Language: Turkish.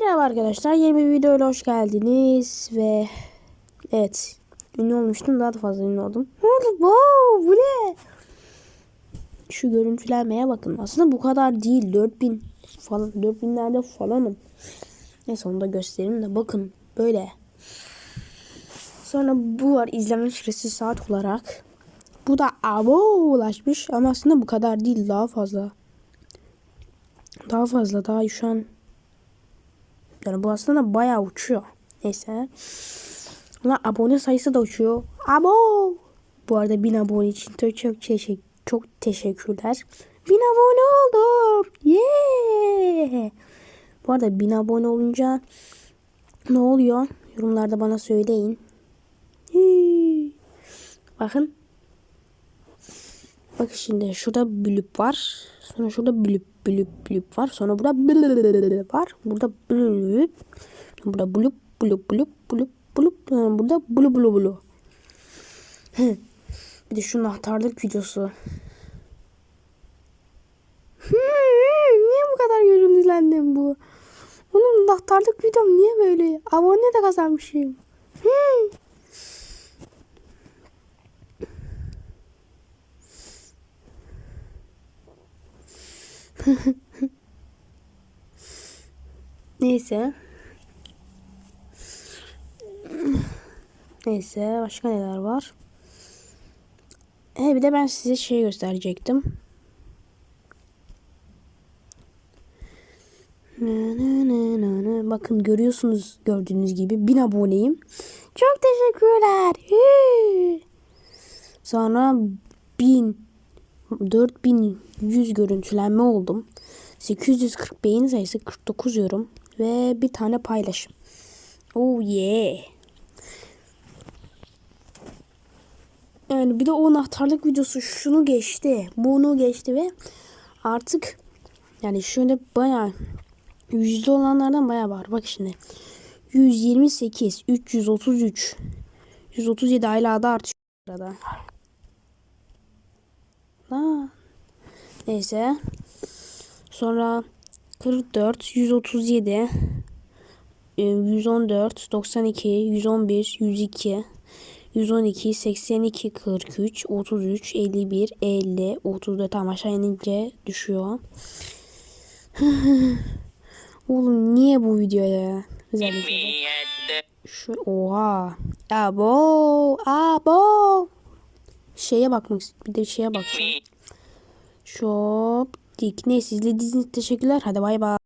Merhaba arkadaşlar yeni bir videoyla hoş geldiniz ve evet ünlü olmuştum daha da fazla ünlü oldum. Wow, bu ne? Şu görüntülenmeye bakın aslında bu kadar değil 4000 falan 4000'lerde falanım. Neyse onu da göstereyim de bakın böyle. Sonra bu var izleme süresi saat olarak. Bu da abo ulaşmış ama aslında bu kadar değil daha fazla. Daha fazla daha şu an yani bu aslında bayağı uçuyor. Neyse. Ama abone sayısı da uçuyor. Abo. Bu arada 1000 abone için çok çok teşekkür çok teşekkürler. 1000 abone oldum. Yeah. Bu arada 1000 abone olunca ne oluyor? Yorumlarda bana söyleyin. Bakın. Bak şimdi şurada blüp var. Sonra şurada blüp blüp blüp var. Sonra burada blüp var. Burada blüp. Burada blüp blüp blüp blüp blüp. Burada blu blu blu. Bir de şu anahtarlık videosu. niye bu kadar görüntülendim bu? Onun anahtarlık videom niye böyle? Abone de kazanmışım. Hmm. Neyse. Neyse başka neler var? He bir de ben size şey gösterecektim. Bakın görüyorsunuz gördüğünüz gibi bin aboneyim. Çok teşekkürler. Sonra bin 4100 görüntülenme oldum. 840 beğen sayısı 49 yorum ve bir tane paylaşım. Oh yeah. Yani bir de o anahtarlık videosu şunu geçti. Bunu geçti ve artık yani şöyle bayağı yüzde olanlardan bayağı var. Bak şimdi. 128, 333, 137 aylarda artıyor arada. Ha. Neyse. Sonra 44, 137, 114, 92, 111, 102, 112, 82, 43, 33, 51, 50, 34 tam aşağı inince düşüyor. Oğlum niye bu videoya? Özellikle. Şu oha. Abo, abo. Şeye bakmak bir de şeye bakacağım. Şop dik. Neyse izlediğiniz için teşekkürler. Hadi bay bay.